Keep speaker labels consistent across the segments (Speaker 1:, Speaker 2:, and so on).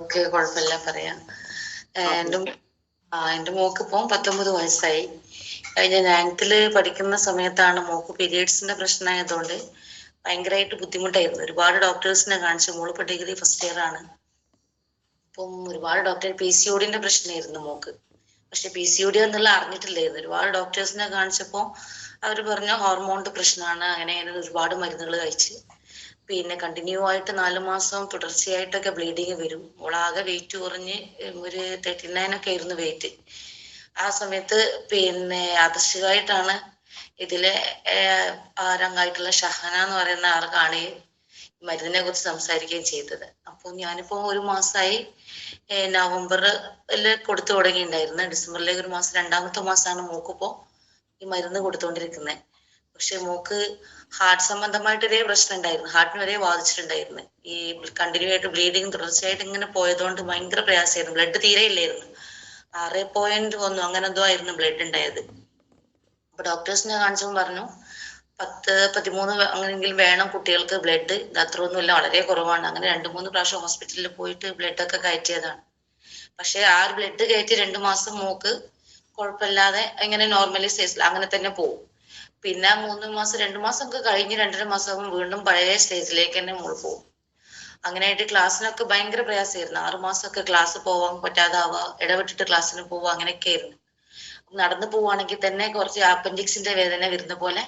Speaker 1: Okay കുഴപ്പമില്ല പറയാ. എന്റെ എന്റെ ആ എന്റെ മോക്ക് ഇപ്പം പത്തൊമ്പത് വയസ്സായി. ഞാൻ നയൻത്തിൽ പഠിക്കുന്ന സമയത്താണ് മോക്ക് പീരീഡ്സിന്റെ പ്രശ്നമായതുകൊണ്ട് ഭയങ്കരമായിട്ട് ബുദ്ധിമുട്ടായിരുന്നു. ഒരുപാട് ഡോക്ടേഴ്സിനെ കാണിച്ചു മോൾ ഇപ്പൊ ഡിഗ്രി ഫസ്റ്റ് ഇയർ ആണ്. അപ്പം ഒരുപാട് ഡോക്ടർ പി സി ഒഡിന്റെ പ്രശ്നമായിരുന്നു മോക്ക്. പക്ഷെ പി സി ഒഡി എന്നുള്ള അറിഞ്ഞിട്ടില്ലായിരുന്നു. ഒരുപാട് ഡോക്ടേഴ്സിനെ കാണിച്ചപ്പോൾ അവർ പറഞ്ഞു ഹോർമോണിന്റെ പ്രശ്നമാണ്. അങ്ങനെ അങ്ങനെ ഒരുപാട് മരുന്നുകൾ കഴിച്ച്. പിന്നെ കണ്ടിന്യൂ ആയിട്ട് നാല് മാസം തുടർച്ചയായിട്ടൊക്കെ ബ്ലീഡിങ് വരും. ഓളാകെ വെയിറ്റ് കുറഞ്ഞ് ഒരു തേർട്ടി നയൻ ഒക്കെ ആയിരുന്നു വെയിറ്റ് ആ സമയത്ത് പിന്നെ ആദർശികമായിട്ടാണ് ഇതിലെ രംഗമായിട്ടുള്ള ഷഹന എന്ന് പറയുന്ന ആൾ കാണുകയും മരുന്നിനെ കുറിച്ച് സംസാരിക്കുകയും ചെയ്തത്. അപ്പോൾ ഞാനിപ്പോ ഒരു മാസമായി നവംബറിൽ കൊടുത്തു തുടങ്ങിയിട്ടുണ്ടായിരുന്നു. ഡിസംബറിലേക്ക് ഒരു മാസം രണ്ടാമത്തെ മാസമാണ് മൂക്കിപ്പോ ഈ മരുന്ന് കൊടുത്തുകൊണ്ടിരിക്കുന്നത് പക്ഷെ മോക്ക് ഹാർട്ട് സംബന്ധമായിട്ട് ഇതേ പ്രശ്നം ഉണ്ടായിരുന്നു. ഹാർട്ടിന് വരെ ബാധിച്ചിട്ടുണ്ടായിരുന്നു. ഈ കണ്ടിന്യൂ ആയിട്ട് ബ്ലീഡിങ് തുടർച്ചയായിട്ട് ഇങ്ങനെ പോയതുകൊണ്ട് ഭയങ്കര പ്രയാസമായിരുന്നു. ബ്ലഡ് തീരെ ഇല്ലായിരുന്നു. ആറ് പോയിന്റ് ഒന്നും അങ്ങനെ എന്തോ ആയിരുന്നു ബ്ലഡ് ഉണ്ടായത്. അപ്പൊ ഡോക്ടേഴ്സിനെ കാണിച്ചപ്പോൾ പറഞ്ഞു പത്ത് പതിമൂന്ന് അങ്ങനെയെങ്കിലും വേണം കുട്ടികൾക്ക് ബ്ലഡ് ഇത് അത്രയൊന്നുമില്ല വളരെ കുറവാണ്. അങ്ങനെ രണ്ട് മൂന്ന് പ്രാവശ്യം ഹോസ്പിറ്റലിൽ പോയിട്ട് ബ്ലഡ് ഒക്കെ കയറ്റിയതാണ്. പക്ഷെ ആ ബ്ലഡ് കയറ്റി രണ്ട് മാസം മൂക്ക് കുഴപ്പമില്ലാതെ ഇങ്ങനെ നോർമലി സൈസിൽ അങ്ങനെ തന്നെ പോകും പിന്നെ മൂന്ന് മാസം രണ്ട് മാസം ഒക്കെ കഴിഞ്ഞ് രണ്ടര മാസം വീണ്ടും പഴയ സ്റ്റേജിലേക്ക് തന്നെ മോൾ പോകും. അങ്ങനെയായിട്ട് ക്ലാസ്സിനൊക്കെ ഭയങ്കര പ്രയാസമായിരുന്നു. മാസമൊക്കെ ക്ലാസ് പോവാൻ പറ്റാതാവുക ഇടവിട്ടിട്ട് ക്ലാസ്സിന് പോവുക അങ്ങനെയൊക്കെ ആയിരുന്നു. നടന്നു പോവാണെങ്കിൽ തന്നെ കുറച്ച് അപ്പൻഡിക്സിന്റെ വേദന വരുന്ന പോലെ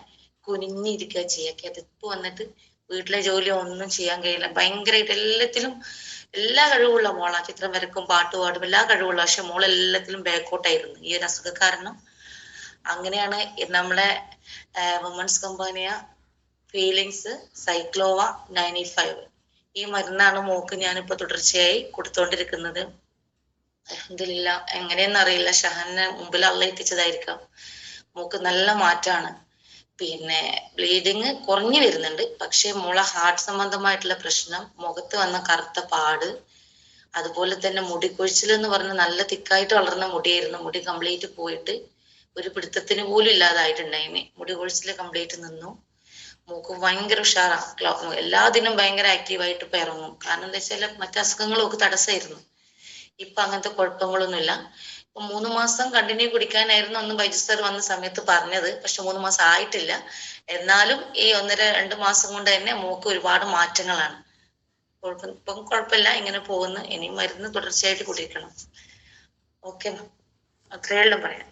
Speaker 1: കുനിഞ്ഞിരിക്കുക ചെയ്യുക. അതിപ്പോ വന്നിട്ട് വീട്ടിലെ ജോലി ഒന്നും ചെയ്യാൻ കഴിയില്ല. ഭയങ്കരമായിട്ട് എല്ലാത്തിലും എല്ലാ കഴിവുള്ള മോളാ. ചിത്രം വരക്കും പാട്ട് പാടും എല്ലാ കഴിവുള്ള. പക്ഷെ മോൾ എല്ലാത്തിലും ബാക്കോട്ടായിരുന്നു ഈ ഒരു അസുഖ കാരണം അങ്ങനെയാണ് നമ്മളെ വുമൺസ് കമ്പനിയ ഫീലിങ്സ് സൈക്ലോവ നയന്റി ഫൈവ് ഈ മരുന്നാണ് മോക്ക് ഞാനിപ്പോ തുടർച്ചയായി കൊടുത്തോണ്ടിരിക്കുന്നത്. അൽഹംദുലില്ല എങ്ങനെയെന്ന് അറിയില്ല ഷഹനെ മുമ്പിൽ അള്ള എത്തിച്ചതായിരിക്കാം. മോക്ക് നല്ല മാറ്റാണ്. പിന്നെ ബ്ലീഡിങ് കുറഞ്ഞു വരുന്നുണ്ട്. പക്ഷേ മോളെ ഹാർട്ട് സംബന്ധമായിട്ടുള്ള പ്രശ്നം മുഖത്ത് വന്ന കറുത്ത പാട് അതുപോലെ തന്നെ മുടി കൊഴിച്ചിൽ എന്ന് പറഞ്ഞ നല്ല തിക്കായിട്ട് വളർന്ന മുടിയായിരുന്നു. മുടി കംപ്ലീറ്റ് പോയിട്ട് ഒരു പിടുത്തത്തിന് പോലും ഇല്ലാതായിട്ടുണ്ടായിന്. മുടി കൊഴിച്ചിൽ കംപ്ലീറ്റ് നിന്നു. മൂക്ക് ഭയങ്കര ഉഷാറാണ് എല്ലാ ദിനം ഭയങ്കര ആക്റ്റീവായിട്ട് ഇപ്പൊ ഇറങ്ങും. കാരണം എന്താ വെച്ചാൽ മറ്റു അസുഖങ്ങളും ഒക്കെ തടസ്സമായിരുന്നു ഇപ്പൊ അങ്ങനത്തെ കുഴപ്പങ്ങളൊന്നുമില്ല. ഇപ്പൊ മൂന്ന് മാസം കണ്ടിന്യൂ കുടിക്കാനായിരുന്നു അന്ന് സാർ വന്ന സമയത്ത് പറഞ്ഞത്. പക്ഷെ മൂന്ന് മാസം ആയിട്ടില്ല. എന്നാലും ഈ ഒന്നര രണ്ട് മാസം കൊണ്ട് തന്നെ മൂക്ക് ഒരുപാട് മാറ്റങ്ങളാണ്. ഇപ്പം കുഴപ്പമില്ല. ഇങ്ങനെ പോകുന്നു. ഇനി മരുന്ന് തുടർച്ചയായിട്ട് കുടിക്കണം. ഓക്കെ അത്രയേ ഉള്ളൂ പറയാം